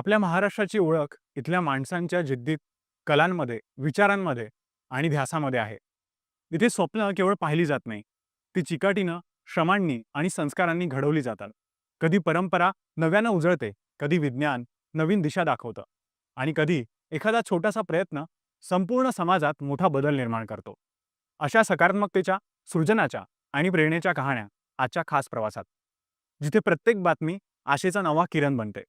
आपल्या महाराष्ट्राची ओळख इथल्या माणसांच्या जिद्दीत, कलांमध्ये, विचारांमध्ये आणि ध्यासामध्ये आहे. इथे स्वप्न केवळ पाहिली जात नाही. ती चिकाटीनं, श्रमांनी आणि संस्कारांनी घडवली जातात. कधी परंपरा नव्यानं उजळते, कधी विज्ञान नवीन दिशा दाखवतं आणि कधी एखादा छोटासा प्रयत्न संपूर्ण समाजात मोठा बदल निर्माण करतो. अशा सकारात्मकतेच्या, सृजनाच्या आणि प्रेरणेच्या कहाण्या आजच्या खास प्रवासात. जिथे प्रत्येक बातमी आशेचा नवा किरण बनते.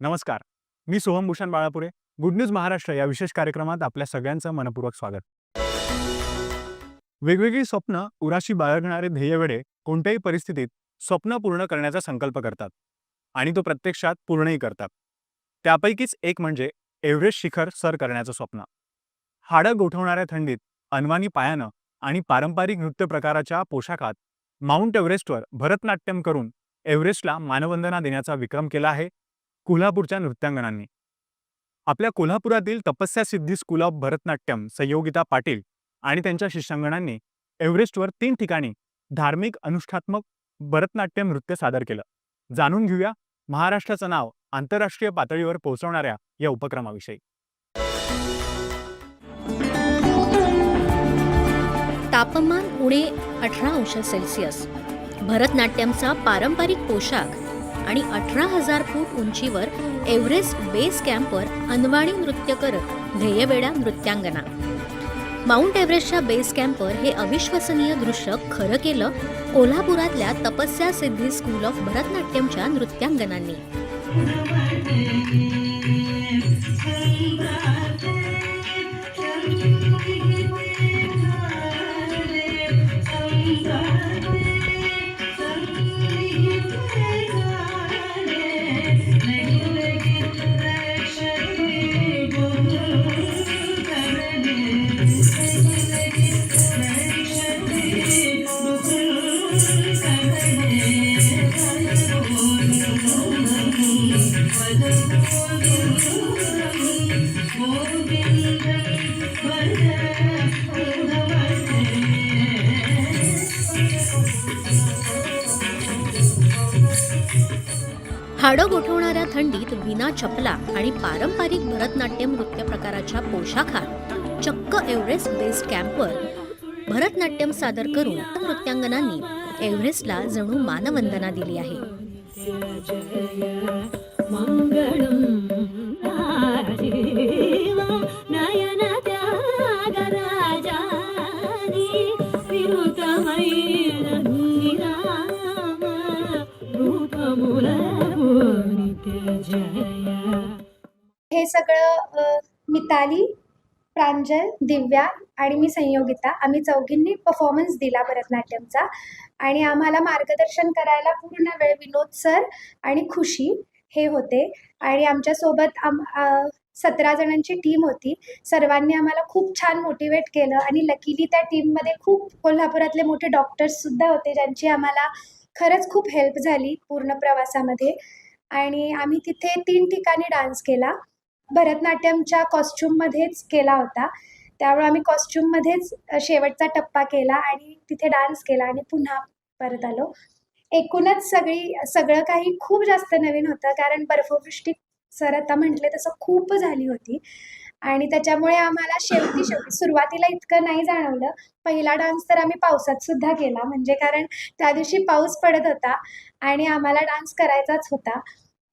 नमस्कार, मी सोहम भूषण बाळापुरे. गुड न्यूज महाराष्ट्र या विशेष कार्यक्रमात आपल्या सगळ्यांचं मनपूर्वक स्वागत. वेगवेगळी स्वप्न उराशी बाळगणारे ध्येयवेडे कोणत्याही परिस्थितीत स्वप्न पूर्ण करण्याचा संकल्प करतात आणि तो प्रत्यक्षात पूर्णही करतात. त्यापैकीच एक म्हणजे एव्हरेस्ट शिखर सर करण्याचं स्वप्न. हाडं गोठवणाऱ्या थंडीत अनवानी पायानं आणि पारंपरिक नृत्य प्रकाराच्या पोशाखात माउंट एव्हरेस्टवर भरतनाट्यम करून एव्हरेस्टला मानवंदना देण्याचा विक्रम केला आहे कोल्हापूरच्या नृत्यांगनांनी. आपल्या कोल्हापुरातील तपस्या सिद्धी स्कूल ऑफ भरतनाट्यम संयोगिता पाटील आणि त्यांच्या शिष्यांगणांनी एव्हरेस्टवर तीन ठिकाणी धार्मिक अनुष्ठात्मक भरतनाट्यम नृत्य सादर केलं. जाणून घेऊया महाराष्ट्राचं नाव आंतरराष्ट्रीय पातळीवर पोहोचवणाऱ्या या उपक्रमाविषयी. तापमान उणे अठरा अंश सेल्सिअस भरतनाट्यमचा पारंपरिक पोशाख आणि अठरा हजार फूट उंचीवर एव्हरेस्ट बेस कॅम्पवर अनवाणी नृत्य करत ध्येयवेड्या नृत्यांगना. माउंट एव्हरेस्टच्या बेस कॅम्पवर हे अविश्वसनीय दृश्य खरं केलं कोल्हापुरातल्या तपस्या सिद्धी स्कूल ऑफ भरतनाट्यमच्या नृत्यांगनांनी. हाडं गोठवणाऱ्या थंडीत विना चपला आणि पारंपरिक भरतनाट्यम नृत्य प्रकाराच्या पोशाखात चक्क एव्हरेस्ट बेस्ड कॅम्पवर भरतनाट्यम सादर करून नृत्यांगनांनी एव्हरेस्टला जणू मानवंदना दिली आहे. हे सगळं मिताली प्रांजल दिव्या आणि मी संयोगिता. आम्ही चौघींनी परफॉर्मन्स दिला भरतनाट्यमचा. आणि आम्हाला मार्गदर्शन करायला पूर्ण वेळ विनोद सर आणि खुशी हे होते. आणि आमच्यासोबत आम सतरा जणांची टीम होती. सर्वांनी आम्हाला खूप छान मोटिवेट केलं आणि लकीली त्या टीममध्ये खूप कोल्हापुरातले मोठे डॉक्टर्ससुद्धा होते ज्यांची आम्हाला खरंच खूप हेल्प झाली पूर्ण प्रवासामध्ये. आणि आम्ही तिथे तीन ठिकाणी डान्स केला. भरतनाट्यमच्या कॉस्च्युममध्येच केला होता. त्यामुळे आम्ही कॉस्च्युममध्येच शेवटचा टप्पा केला आणि तिथे डान्स केला आणि पुन्हा परत आलो. एकूणच सगळी सगळं काही खूप जास्त नवीन होतं कारण बर्फवृष्टी सर आता म्हटले तसं खूप झाली होती. आणि त्याच्यामुळे आम्हाला शेवटी शेवटी सुरुवातीला इतकं नाही जाणवलं. पहिला डान्स तर आम्ही पावसात सुद्धा केला. म्हणजे कारण त्या दिवशी पाऊस पडत होता आणि आम्हाला डान्स करायचाच होता.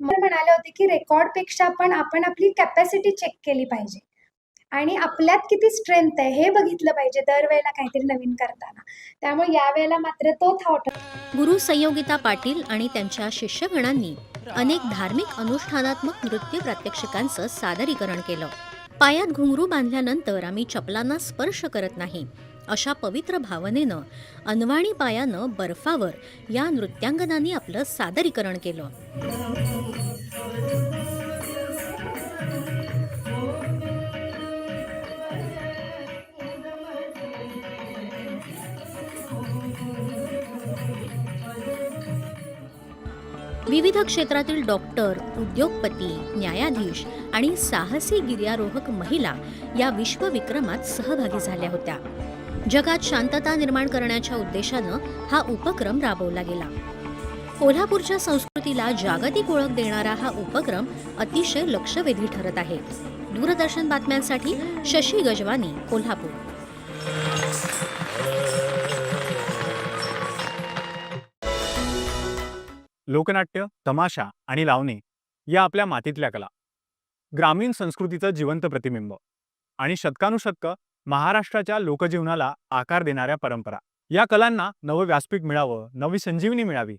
म्हणाले होते की रेकॉर्डपेक्षा पण आपण आपली कॅपॅसिटी चेक केली पाहिजे. आणि आपल्यात किती स्ट्रेंथ आहे हे बघितलं पाहिजे दरवेळेला काहीतरी नवीन करताना. त्यामुळे यावेळेला मात्र तो थॉट गुरु संयोगिता पाटील आणि त्यांच्या शिष्यगणांनी अनेक धार्मिक अनुष्ठानात्मक नृत्य प्रात्यक्षिकांचं सादरीकरण केलं. पायात घुंगरू बांधल्यानंतर आम्ही चपलांना स्पर्श करत नाही. अशा पवित्र भावनेनं अनवाणी पायानं बर्फावर या नृत्यांगनांनी आपलं सादरीकरण केलं. विविध क्षेत्रातील डॉक्टर उद्योगपती न्यायाधीश आणि साहसी गिर्यारोहक महिला या विश्वविक्रमात सहभागी झाल्या होत्या. जगात शांतता निर्माण करण्याच्या उद्देशानं हा उपक्रम राबवला गेला. कोल्हापूरच्या संस्कृतीला जागतिक ओळख देणारा हा उपक्रम अतिशय लक्षवेधी ठरत आहे. दूरदर्शन बातम्यांसाठी शशी गजवानी कोल्हापूर. लोकनाट्य तमाशा आणि लावणी या आपल्या मातीतल्या कला. ग्रामीण संस्कृतीचं जिवंत प्रतिबिंब आणि शतकानुशतकं महाराष्ट्राच्या लोकजीवनाला आकार देणाऱ्या परंपरा. या कलांना नवं व्यासपीठ मिळावं नवी संजीवनी मिळावी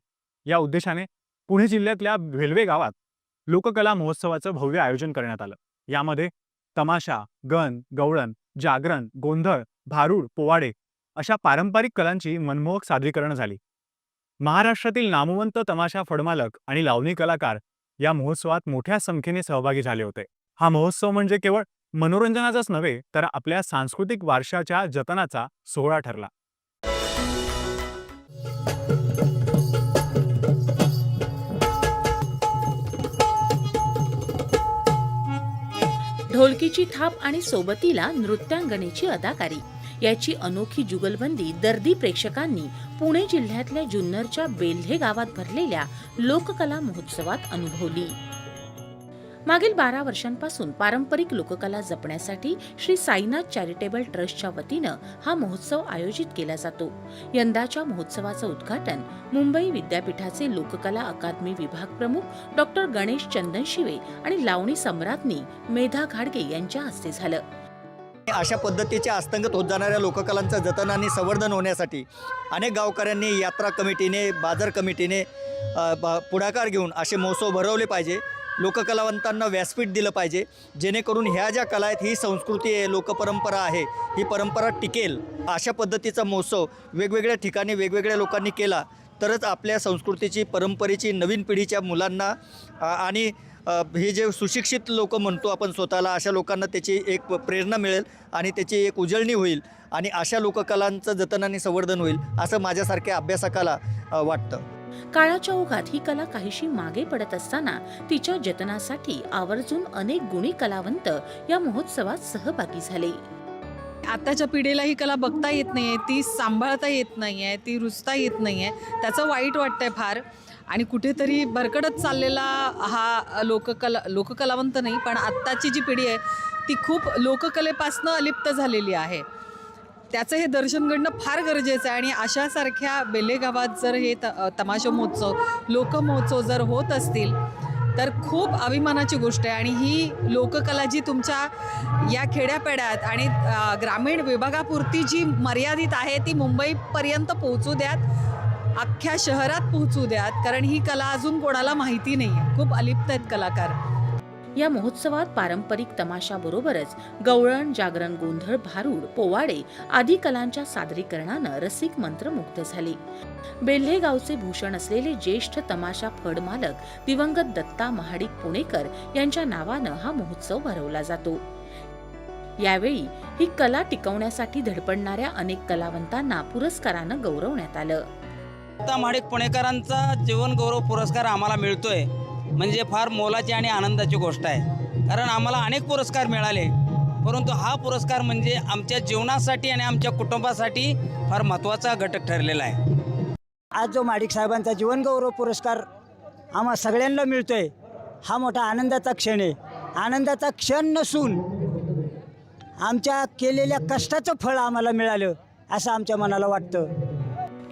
या उद्देशाने पुणे जिल्ह्यातल्या भेलवे गावात लोककला महोत्सवाचं भव्य आयोजन करण्यात आलं. यामध्ये तमाशा गण गवळण जागरण गोंधळ भारूड पोवाडे अशा पारंपरिक कलांची मनमोहक सादरीकरणं झाली. महाराष्ट्रातील नामवंत तमाशा फडमालक आणि लावणी कलाकार या महोत्सवात मोठ्या संख्येने सहभागी झाले होते. हा महोत्सव म्हणजे केवळ मनोरंजनाचाच नव्हे तर आपल्या सांस्कृतिक वारशाच्या जतनाचा सोहळा ठरला. ढोलकीची थाप आणि सोबतीला नृत्यांगणेची अदाकारी. याची अनोखी जुगलबंदी दर्दी प्रेक्षकांनी पुणे जिल्ह्यातल्या जुन्नरच्या बेल्हे गावात भरलेल्या लोककला महोत्सवात अनुभवली. मागील बारा वर्षांपासून पारंपरिक लोककला जपण्यासाठी श्री साईनाथ चॅरिटेबल ट्रस्टच्या वतीनं हा महोत्सव आयोजित केला जातो. यंदाच्या महोत्सवाचं उद्घाटन मुंबई विद्यापीठाचे लोककला अकादमी विभाग प्रमुख डॉक्टर गणेश चंदनशिवे आणि लावणी सम्राज्ञी मेधा घाडगे यांच्या हस्ते झालं. अशा पद्धतीच्या अस्तंगत होत जाणाऱ्या लोककलांचं जतन आणि संवर्धन होण्यासाठी अनेक गावकऱ्यांनी यात्रा कमिटीने बाजार कमिटीने ब- पुढाकार घेऊन असे महोत्सव भरवले पाहिजे. लोककलावंतांना व्यासपीठ दिलं पाहिजे. जेणेकरून ह्या ज्या कला आहेत ही संस्कृती आहे लोकपरंपरा आहे ही परंपरा टिकेल. अशा पद्धतीचा महोत्सव वेगवेगळ्या ठिकाणी वेगवेगळ्या लोकांनी केला तरच आपल्या संस्कृतीची परंपरेची नवीन पिढीच्या मुलांना आणि हे जे सुशिक्षित लोक म्हणतो आपण स्वतःला अशा लोकांना त्याची एक प्रेरणा मिळेल आणि त्याची एक उजळणी होईल आणि अशा लोककलांचं जतन आणि संवर्धन होईल असं माझ्यासारख्या अभ्यासकाला वाटतं. काळाच्या ओघात ही कला काहीशी मागे पडत असताना तिच्या जतनासाठी आवर्जून अनेक गुणी कलावंत या महोत्सवात सहभागी झाले. आताच्या पिढीला ही कला बघता येत नाही आहे ती सांभाळता येत नाही आहे ती रुजता येत नाही आहे त्याचं वाईट वाटतंय फार. आणि कुठेतरी भरकडत चाललेला हा लोककला लोककलावंत नाही पण आत्ताची जी पिढी आहे ती खूप लोककलेपासनं अलिप्त झालेली आहे. त्याचं हे दर्शन घडणं फार गरजेचं आहे. आणि अशासारख्या बेलेगावात जर हे त तमाशा महोत्सव लोकमहोत्सव जर होत असतील तर खूप अभिमानाची गोष्ट आहे. आणि ही लोककला जी तुमच्या या खेड्यापेड्यात आणि ग्रामीण विभागापुरती जी मर्यादित आहे ती मुंबईपर्यंत पोहोचू द्यात अख्ख्या शहरात पोहोचू द्यात. कारण ही कला अजून कोणाला माहिती नाही आहे खूप अलिप्त आहेत कलाकार. या महोत्सवात पारंपरिक तमाशाबरोबरच गवळण जागरण गोंधळ भारूड पोवाडे आदी कलांच्या सादरीकरणानं रसिक मंत्रमुग्ध झाले. बेल्हे गावचे भूषण असलेले ज्येष्ठ तमाशा फड मालक दिवंगत दत्ता महाडिक पुणेकर यांच्या नावानं हा महोत्सव भरवला जातो. यावेळी ही कला टिकवण्यासाठी धडपडणाऱ्या अनेक कलावंतांना पुरस्कारानं गौरवण्यात आलं. दत्ता महाडिक पुणेकरांचा जीवन गौरव पुरस्कार आम्हाला मिळतोय. म्हणजे फार मोलाची आणि आनंदाची गोष्ट आहे. कारण आम्हाला अनेक पुरस्कार मिळाले. परंतु हा पुरस्कार म्हणजे आमच्या जीवनासाठी आणि आमच्या कुटुंबासाठी फार महत्त्वाचा घटक ठरलेला आहे. आज जो माडिक साहेबांचा जीवनगौरव पुरस्कार आम्हा सगळ्यांना मिळतो आहे हा मोठा आनंदाचा क्षण आहे. आनंदाचा क्षण नसून आमच्या केलेल्या कष्टाचं फळ आम्हाला मिळालं असं आमच्या मनाला वाटतं.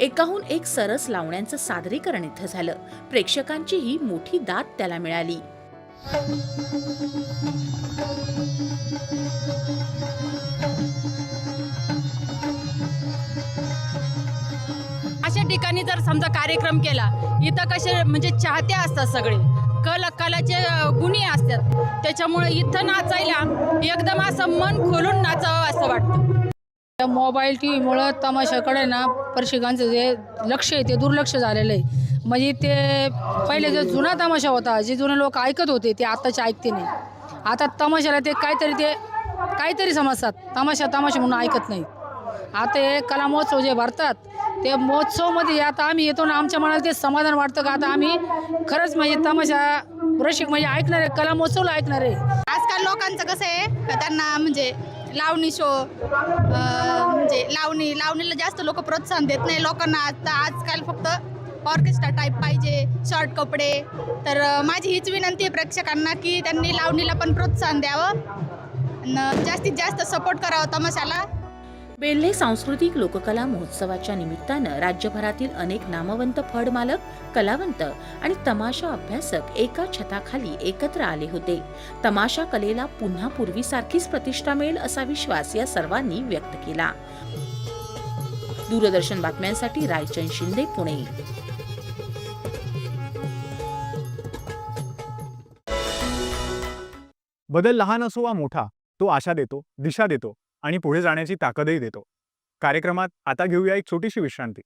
एकाहून एक सरस लावण्यांचं सादरीकरण इथं झालं. प्रेक्षकांची ही मोठी दाद त्याला मिळाली. अशा ठिकाणी जर समजा कार्यक्रम केला इथं कसे म्हणजे चाहते असतात सगळे. कल कलाचे गुणी असतात. त्याच्यामुळे इथं नाचायला एकदम असं मन खोलून नाचावं असं वाटतं. मोबाईल टी व्हीमुळं तमाशाकडे ना प्रेक्षकांचं जे लक्ष आहे ते दुर्लक्ष झालेलं आहे. म्हणजे ते पहिले जो जुना तमाशा होता जे जुने लोक ऐकत होते ते आत्ताचे ऐकते नाही. आता तमाशाला ते काहीतरी ते काहीतरी समजतात. तमाशा तमाशा म्हणून ऐकत नाही आता हे कला महोत्सव जे भरतात ते महोत्सवमध्ये आता आम्ही येतो ना आमच्या मनाला ते समाधान वाटतं का? आता आम्ही खरंच म्हणजे तमाशा रसिक म्हणजे ऐकणार आहे कला महोत्सवला ऐकणार. आहे आजकाल लोकांचं कसं आहे त्यांना म्हणजे लावणी शो म्हणजे लावणी लावणीला जास्त लोक प्रोत्साहन देत नाही. लोकांना आता आजकाल फक्त ऑर्केस्ट्रा टाईप पाहिजे शॉर्ट कपडे. तर माझी हीच विनंती आहे प्रेक्षकांना की त्यांनी लावणीला पण प्रोत्साहन द्यावं. न जास्तीत जास्त सपोर्ट करावा तमाशाला. बेल्हे सांस्कृतिक लोककला महोत्सवाच्या निमित्तानं राज्यभरातील अनेक नामवंत फड मालक कलावंत आणि तमाशा अभ्यासक एका छताखाली एकत्र आले होते. तमाशा कलेला पुन्हा पूर्वीसारखीच प्रतिष्ठा मिळेल असा विश्वास या सर्वांनी व्यक्त केला. दूरदर्शन बातम्यांसाठी रायचंद शिंदे पुणे. बदल लहान असो वा मोठा तो आशा देतो दिशा देतो. आणि पुढे जाण्याची ताकदही देतो. कार्यक्रमात आता घेऊया एक छोटीशी विश्रांती.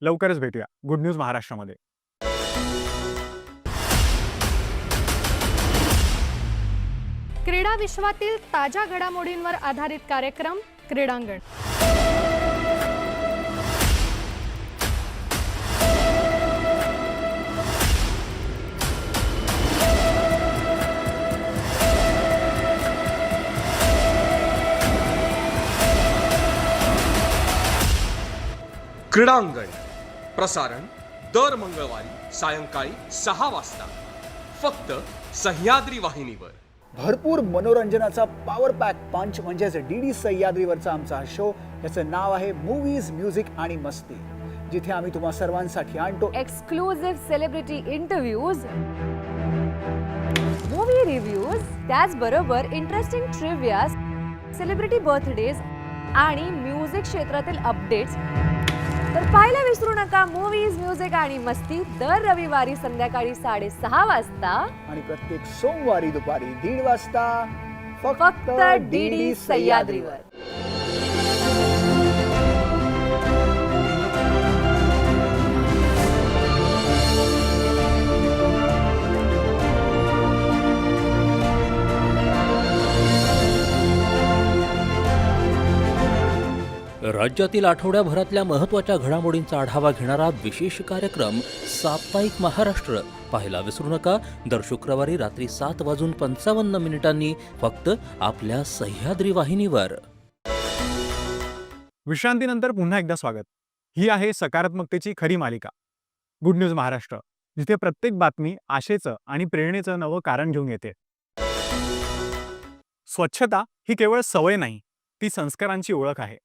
लवकरच भेटूया. गुड न्यूज महाराष्ट्रामध्ये. क्रीडा विश्वातील ताज्या घडामोडींवर आधारित कार्यक्रम क्रीडांगण. क्रीडांगण प्रसारण दर मंगळवारी सायंकाळी सहा वाजता फक्त सह्याद्री वाहिनीवर. भरपूर मनोरंजनाचा पॉवर पॅक पंच म्हणजेच डी डी सह्याद्रीवरचा आमचा हा शो याचं नाव आहे मूवीज म्युझिक आणि मस्ती जिथे आम्ही तुम्हा सर्वांसाठी आणतो exclusive celebrity interviews movie reviews त्याचबरोबर इंटरेस्टिंग ट्रिव्हिया सेलिब्रिटी बर्थडेज आणि म्युझिक क्षेत्रातील अपडेट्स तर पाहायला विसरू नका मूवीज म्युझिक आणि मस्ती दर रविवारी संध्याकाळी साडेसहा वाजता. आणि प्रत्येक सोमवारी दुपारी दीड वाजता फक्त डी डी सह्याद्रीवर. राज्यातील आठवड्याभरातल्या महत्त्वाच्या घडामोडींचा आढावा घेणारा विशेष कार्यक्रम साप्ताहिक महाराष्ट्र. पाहायला विसरू नका. दर शुक्रवारी रात्री सात वाजून पंचावन्न मिनिटांनी फक्त आपल्या सह्याद्री वाहिनीवर. विश्रांतीनंतर पुन्हा एकदा स्वागत. ही आहे सकारात्मकतेची खरी मालिका. गुड न्यूज महाराष्ट्र जिथे प्रत्येक बातमी आशेचं आणि प्रेरणेचं नवं कारण घेऊन येते. स्वच्छता ही केवळ सवय नाही ती संस्कारांची ओळख आहे.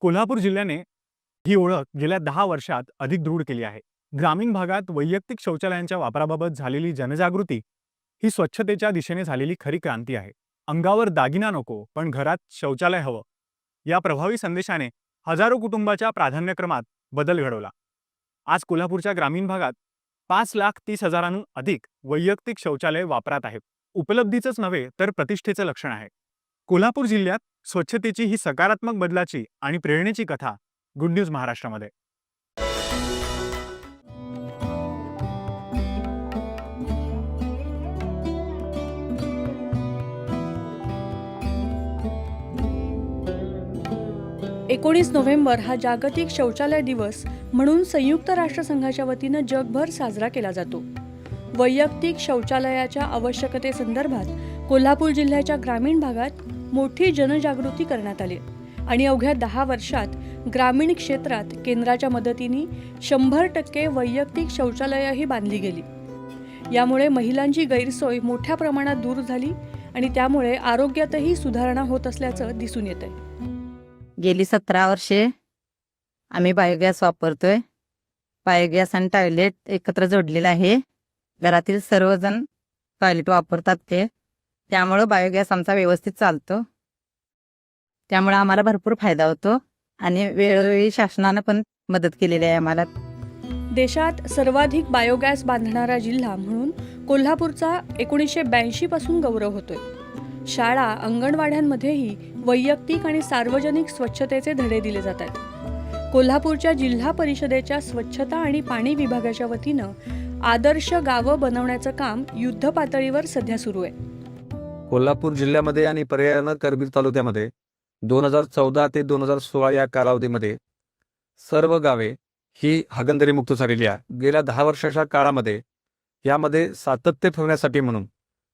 कोल्हापूर जिल्ह्याने ही ओळख गेल्या दहा वर्षात अधिक दृढ केली आहे. ग्रामीण भागात वैयक्तिक शौचालयांच्या वापराबाबत झालेली जनजागृती ही स्वच्छतेच्या दिशेने झालेली खरी क्रांती आहे. अंगावर दागिना नको पण घरात शौचालय हवं. या प्रभावी संदेशाने हजारो कुटुंबाच्या प्राधान्यक्रमात बदल घडवला. आज कोल्हापूरच्या ग्रामीण भागात पाच लाख तीस हजारांहून अधिक वैयक्तिक शौचालय वापरात आहेत. उपलब्धीचंच नव्हे तर प्रतिष्ठेचं लक्षण आहे. कोल्हापूर जिल्ह्यात स्वच्छतेची ही सकारात्मक बदलाची आणि प्रेरणेची कथा गुड न्यूज महाराष्ट्रामध्ये. एकोणीस नोव्हेंबर हा जागतिक शौचालय दिवस म्हणून संयुक्त राष्ट्रसंघाच्या वतीनं जगभर साजरा केला जातो. वैयक्तिक शौचालयाच्या आवश्यकतेसंदर्भात कोल्हापूर जिल्ह्याच्या ग्रामीण भागात मोठी जनजागृती करण्यात आली. आणि अवघ्या दहा वर्षात ग्रामीण क्षेत्रात केंद्राच्या मदतीने शंभर टक्के वैयक्तिक शौचालयंही बांधली गेली. यामुळे महिलांची गैरसोय मोठ्या प्रमाणात दूर झाली आणि त्यामुळे आरोग्यातही सुधारणा होत असल्याचं दिसून येत आहे गेली सतरा वर्षे आम्ही बायोगॅस वापरतोय. बायोगॅस आणि टॉयलेट एकत्र जोडलेलं आहे. घरातील सर्वजण टॉयलेट वापरतात ते. त्यामुळं बायोगॅस आमचा व्यवस्थित चालतो. त्यामुळं आम्हाला भरपूर फायदा होतो आणि वेळोवेळी शासनानं पण मदत केलेली आहे आम्हाला. देशात सर्वाधिक बायोगॅस बांधणारा जिल्हा म्हणून कोल्हापूरचा एकोणीसशे ब्याऐंशी पासून गौरव होतोय. शाळा अंगणवाड्यांमध्येही वैयक्तिक आणि सार्वजनिक स्वच्छतेचे धडे दिले जात आहेत. कोल्हापूरच्या जिल्हा परिषदेच्या स्वच्छता आणि पाणी विभागाच्या वतीनं आदर्श गावं बनवण्याचं काम युद्ध पातळीवर सध्या सुरू आहे. कोल्हापूर जिल्ह्यामध्ये आणि पर्यायानं करबीर तालुक्यामध्ये दोन हजार चौदा ते दोन हजार सोळा या कालावधीमध्ये सर्व गावे ही हगंदरीमुक्त झालेली आहे. गेल्या दहा वर्षाच्या काळामध्ये यामध्ये सातत्य ठेवण्यासाठी म्हणून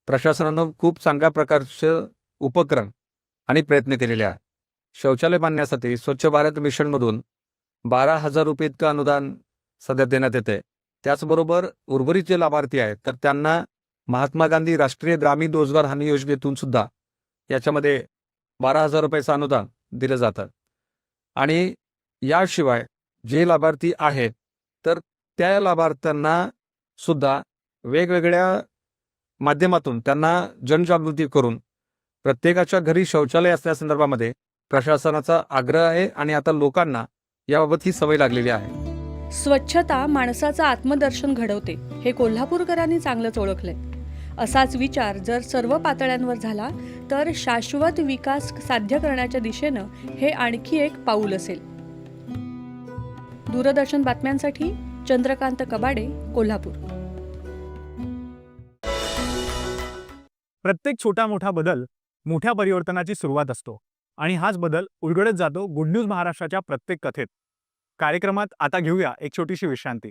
प्रशासनानं खूप चांगल्या प्रकारचे उपक्रम आणि प्रयत्न केलेले आहे शौचालय बांधण्यासाठी स्वच्छ भारत मिशनमधून बारा हजार रुपये इतकं अनुदान सध्या देण्यात येते त्याचबरोबर उर्वरित जे लाभार्थी आहेत तर त्यांना महात्मा गांधी राष्ट्रीय ग्रामीण रोजगार हमी योजनेतून सुद्धा याच्यामध्ये बारा हजार रुपयाचं अनुदान दिलं जातं. आणि याशिवाय जे लाभार्थी आहेत तर त्या लाभार्थ्यांना सुद्धा वेगवेगळ्या माध्यमातून त्यांना जनजागृती करून प्रत्येकाच्या घरी शौचालय असण्यासंदर्भामध्ये प्रशासनाचा आग्रह आहे आणि आता लोकांना याबाबत ही सवय लागलेली आहे. स्वच्छता माणसाचं आत्मदर्शन घडवते. हे कोल्हापूरकरांनी चांगलंच ओळखलंय. असाच विचार जर सर्व पातळ्यांवर झाला तर शाश्वत विकास साध्य करण्याच्या दिशेनं हे आणखी एक पाऊल असेल. दूरदर्शन बातम्यांसाठी चंद्रकांत कबाडे कोल्हापूर. प्रत्येक छोटा मोठा बदल मोठ्या परिवर्तनाची सुरुवात असतो आणि हाच बदल उलगडत जातो गुड न्यूज महाराष्ट्राच्या प्रत्येक कथेत. कार्यक्रमात आता घेऊया एक छोटीशी विश्रांती.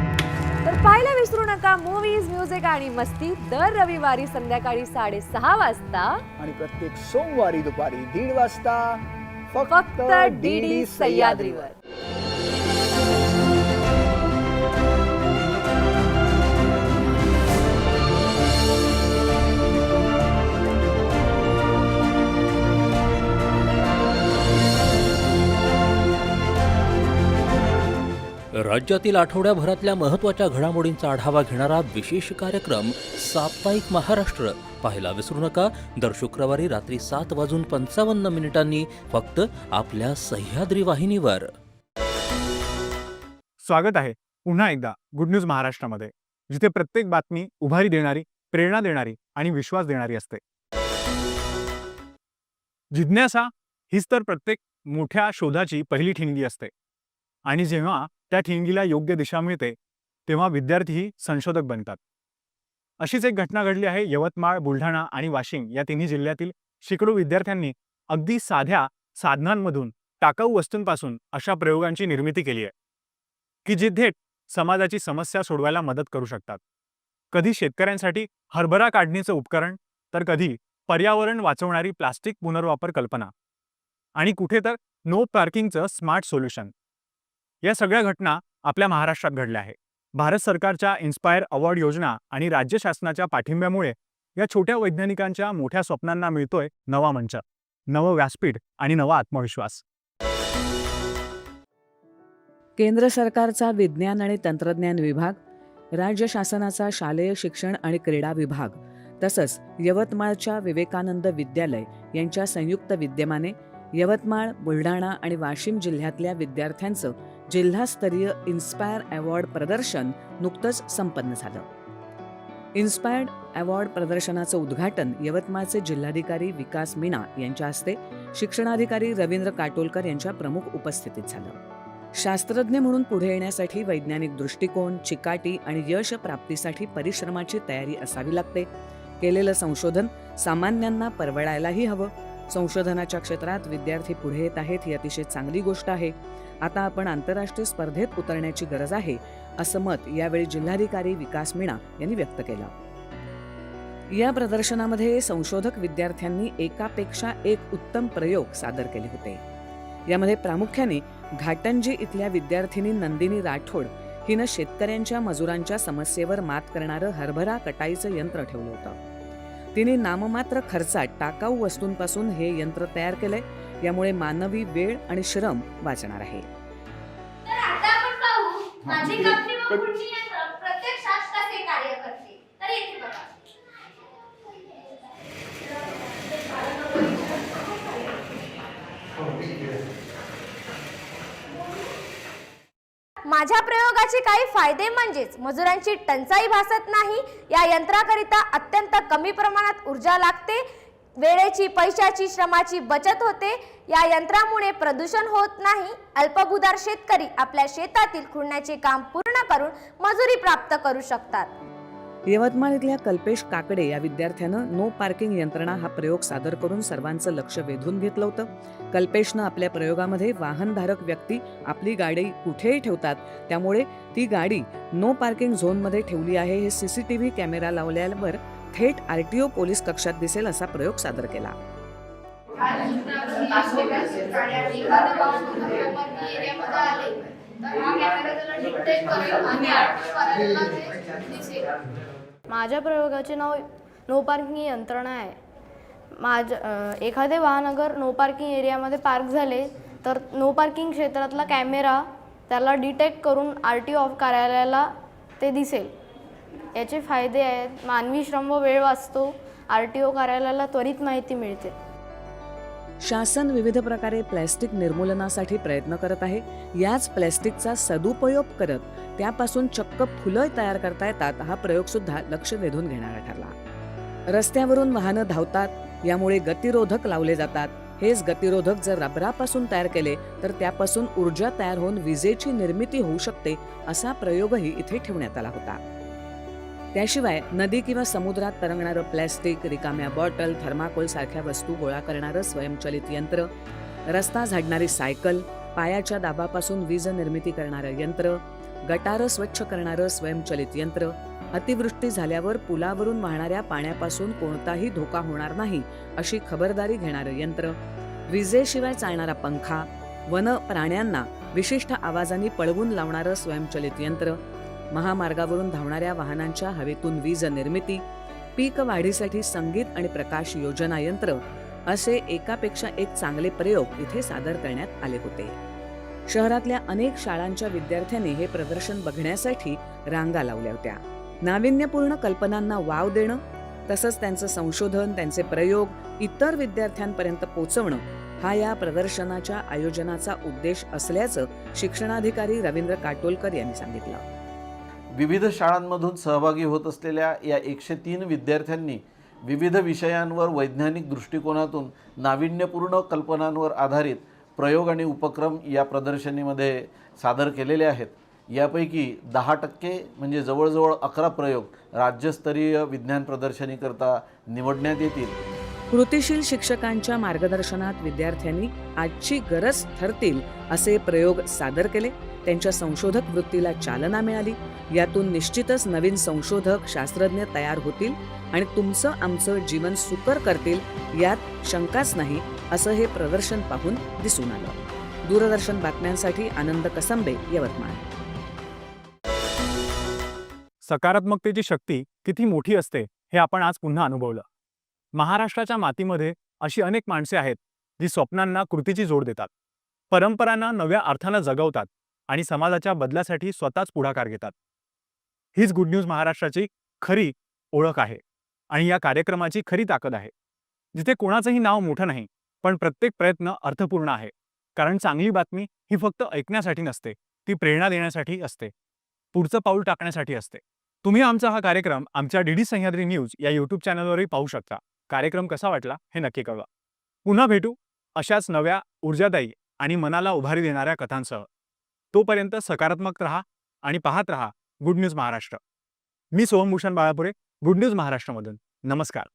तर पाहायला विसरू नका मूवीज म्युझिक आणि मस्ती दर रविवारी संध्याकाळी साडेसहा वाजता. आणि प्रत्येक सोमवारी दुपारी दीड वाजता फक्त डी डी सह्याद्रीवर. राज्यातील आठवड्याभरातल्या महत्त्वाच्या घडामोडींचा आढावा घेणारा विशेष कार्यक्रम साप्ताहिक महाराष्ट्र. पाहायला विसरू नका. दर शुक्रवारी रात्री सात वाजून पंचावन्न मिनिटांनी फक्त आपल्या सह्याद्री वाहिनीवर. स्वागत आहे. पुन्हा एकदा गुड न्यूज महाराष्ट्रामध्ये जिथे प्रत्येक बातमी उभारी देणारी प्रेरणा देणारी आणि विश्वास देणारी असते. जिज्ञासा हीच तर प्रत्येक मोठ्या शोधाची पहिली ठिणगी असते. आणि जेव्हा त्या ठिणगीला योग्य दिशा मिळते तेव्हा विद्यार्थीही संशोधक बनतात. अशीच एक घटना घडली आहे यवतमाळ बुलढाणा आणि वाशिम या तिन्ही जिल्ह्यातील शेकडो विद्यार्थ्यांनी अगदी साध्या साधनांमधून टाकाऊ वस्तूंपासून अशा प्रयोगांची निर्मिती केली आहे की जे थेट समाजाची समस्या सोडवायला मदत करू शकतात. कधी शेतकऱ्यांसाठी हरभरा काढणीचं उपकरण तर कधी पर्यावरण वाचवणारी प्लास्टिक पुनर्वापर कल्पना. आणि कुठे तर नो पार्किंगचं स्मार्ट सोल्युशन या सगळ्या घटना आपल्या महाराष्ट्रात घडल्या आहे भारत सरकारच्या इन्स्पायर अवॉर्ड योजना आणि राज्य शासनाच्या पाठिंब्यामुळे या छोट्या वैज्ञानिकांच्या मोठ्या स्वप्नांना मिळतोय नवा मंच नवं व्यासपीठ आणि नवा आत्मविश्वास. केंद्र सरकारचा विज्ञान आणि तंत्रज्ञान विभाग राज्य शासनाचा शालेय शिक्षण आणि क्रीडा विभाग तसंच यवतमाळच्या विवेकानंद विद्यालय यांच्या संयुक्त विद्यमाने यवतमाळ बुलढाणा आणि वाशिम जिल्ह्यातल्या विद्यार्थ्यांचं जिल्हास्तरीय इन्स्पायर अवॉर्ड प्रदर्शन नुकतंच संपन्न झालं. इन्स्पायर्ड अवॉर्ड प्रदर्शनाचं उद्घाटन यवतमाळचे जिल्हाधिकारी विकास मीना यांच्या हस्ते शिक्षणाधिकारी रवींद्र काटोलकर यांच्या प्रमुख उपस्थितीत झालं. शास्त्रज्ञ म्हणून पुढे येण्यासाठी वैज्ञानिक दृष्टिकोन चिकाटी आणि यश प्राप्तीसाठी परिश्रमाची तयारी असावी लागते. केलेलं संशोधन सामान्यांना परवडायलाही हवं. संशोधनाच्या क्षेत्रात विद्यार्थी पुढे येत आहेत ही अतिशय चांगली गोष्ट आहे. आता आपण आंतरराष्ट्रीय स्पर्धेत उतरण्याची गरज आहे असं मत यावेळी जिल्हाधिकारी विकास मीणा यांनी व्यक्त केलं. या प्रदर्शनामध्ये संशोधक विद्यार्थ्यांनी एकापेक्षा एक उत्तम प्रयोग सादर केले होते. यामध्ये प्रामुख्याने घाटंजी इथल्या विद्यार्थिनी नंदिनी राठोड हिनं शेतकऱ्यांच्या मजुरांच्या समस्येवर मात करणारं हरभरा कटाईचं यंत्र ठेवलं होतं. तिने नाममात्र खर्चात टाकाऊ वस्तूंपासून हे यंत्र तयार केलंय. यामुळे मानवी वेळ आणि श्रम वाचणार आहे तर आता आपण पाहू माझी कंपनी व पुढची यंत्र प्रत्यक्षात कसे कार्य करते तर येथे बघा माझ्या प्रयोगाचे काही फायदे म्हणजेच मजुरांची टंचाई भासत नाही. या यंत्राकरिता अत्यंत कमी प्रमाणात ऊर्जा लागते. वेळेची पैशाची श्रमाची बचत होते. या यंत्रामुळे प्रदूषण होत नाही. अल्पभूदार शेतकरी आपल्या शेतातील खुडण्याचे काम पूर्ण करून मजुरी प्राप्त करू शकतात. यवतमाळ इथल्या कल्पेश काकडे या विद्यार्थ्यानं नो पार्किंग यंत्रणा हा प्रयोग सादर करून सर्वांचं लक्ष वेधून घेतलं होतं. कल्पेशनं आपल्या प्रयोगामध्ये वाहनधारक व्यक्ती आपली गाडी कुठेही ठेवतात त्यामुळे ती गाडी नो पार्किंग झोनमध्ये ठेवली आहे हे सीसीटीव्ही कॅमेरा लावल्यावर थेट आर टी ओ पोलीस कक्षात दिसेल असा प्रयोग सादर केला. माझ्या प्रयोगाचे नाव नो पार्किंग यंत्रणा आहे. माझ्या एखादे वाहन अगर नो पार्किंग एरियामध्ये पार्क झाले तर नो पार्किंग क्षेत्रातला कॅमेरा त्याला डिटेक्ट करून आर टी ऑफ कार्यालयाला ते दिसेल. याचे फायदे आहेत मानवी श्रम व वेळ वाचतो आर टी ओ कार्यालयाला त्वरित माहिती मिळते. शासन विविध प्रकारे प्लॅस्टिक निर्मूलनासाठी प्रयत्न करत आहे. याच प्लॅस्टिकचा सदुपयोग करत त्यापासून चक्क फुलं तयार करता येतात हा प्रयोग सुद्धा लक्ष वेधून घेणारा ठरला. रस्त्यावरून वाहनं धावतात यामुळे गतिरोधक लावले जातात. हेच गतिरोधक जर रबरापासून तयार केले तर त्यापासून ऊर्जा तयार होऊन विजेची निर्मिती होऊ शकते असा प्रयोगही इथे ठेवण्यात आला होता. त्याशिवाय नदी किंवा समुद्रात तरंगणारं प्लॅस्टिक रिकाम्या बॉटल थर्माकोल सारख्या वस्तू गोळा करणारं स्वयंचलित यंत्र रस्ता झाडणारी सायकल पायाच्या दाबापासून वीज निर्मिती करणारं यंत्र गटारं स्वच्छ करणारं स्वयंचलित यंत्र अतिवृष्टी झाल्यावर पुलावरून वाहणाऱ्या पाण्यापासून कोणताही धोका होणार नाही अशी खबरदारी घेणारं यंत्र विजेशिवाय चालणारा पंखा वन प्राण्यांना विशिष्ट आवाजाने पळवून लावणारं स्वयंचलित यंत्र महामार्गावरून धावणाऱ्या वाहनांच्या हवेतून वीज निर्मिती पीक वाढीसाठी संगीत आणि प्रकाश योजना यंत्र असे एकापेक्षा एक चांगले प्रयोग इथे सादर करण्यात आले होते. शहरातल्या अनेक शाळांच्या विद्यार्थ्यांनी हे प्रदर्शन बघण्यासाठी रांगा लावल्या होत्या. नाविन्यपूर्ण कल्पनांना वाव देणं तसंच त्यांचं संशोधन त्यांचे प्रयोग इतर विद्यार्थ्यांपर्यंत पोचवणं हा या प्रदर्शनाच्या आयोजनाचा उद्देश असल्याचं शिक्षणाधिकारी रवींद्र काटोलकर यांनी सांगितलं. विविध शाळांमधून सहभागी होत असलेल्या या एकशे तीन विद्यार्थ्यांनी विविध विषयांवर वैज्ञानिक दृष्टिकोनातून नाविन्यपूर्ण कल्पनांवर आधारित प्रयोग आणि उपक्रम या प्रदर्शनीमध्ये सादर केलेले आहेत. यापैकी दहा टक्के म्हणजे जवळजवळ अकरा प्रयोग राज्यस्तरीय विज्ञान प्रदर्शनीकरता निवडण्यात येतील. कृतिशील शिक्षकांच्या मार्गदर्शनात विद्यार्थ्यांनी आजची गरज ठरतील असे प्रयोग सादर केले. त्यांच्या संशोधक वृत्तीला चालना मिळाली. यातून निश्चितच नवीन संशोधक शास्त्रज्ञ तयार होतील आणि तुमचं आमचं जीवन सुकर करतील यात शंकाच नाही असं हे प्रदर्शन पाहून दिसून आलं. दूरदर्शन बातम्यांसाठी आनंद कसंबे यवतमाळ. सकारात्मकतेची शक्ती किती मोठी असते हे आपण आज पुन्हा अनुभवलं. महाराष्ट्राच्या मातीमध्ये अशी अनेक माणसे आहेत जी स्वप्नांना कृतीची जोड देतात. परंपरांना नव्या अर्थानं जगवतात आणि समाजाच्या बदलासाठी स्वतःच पुढाकार घेतात. हीच गुड न्यूज महाराष्ट्राची खरी ओळख आहे आणि या कार्यक्रमाची खरी ताकद आहे. जिथे कोणाचंही नाव मोठं नाही पण प्रत्येक प्रयत्न अर्थपूर्ण आहे. कारण चांगली बातमी ही फक्त ऐकण्यासाठी नसते ती प्रेरणा देण्यासाठी असते. पुढचं पाऊल टाकण्यासाठी असते. तुम्ही आमचा हा कार्यक्रम आमच्या डी डी सह्याद्री न्यूज या यूट्यूब चॅनलवरही पाहू शकता. कार्यक्रम कसा वाटला हे नक्की कळवा. पुन्हा भेटू अशाच नव्या ऊर्जादायी आणि मनाला उभारी देणाऱ्या कथांसह. तोपर्यंत सकारात्मक रहा आणि पाहत रहा गुड न्यूज महाराष्ट्र. मी सोहमभूषण बाळापुरे गुड न्यूज महाराष्ट्रमधून नमस्कार.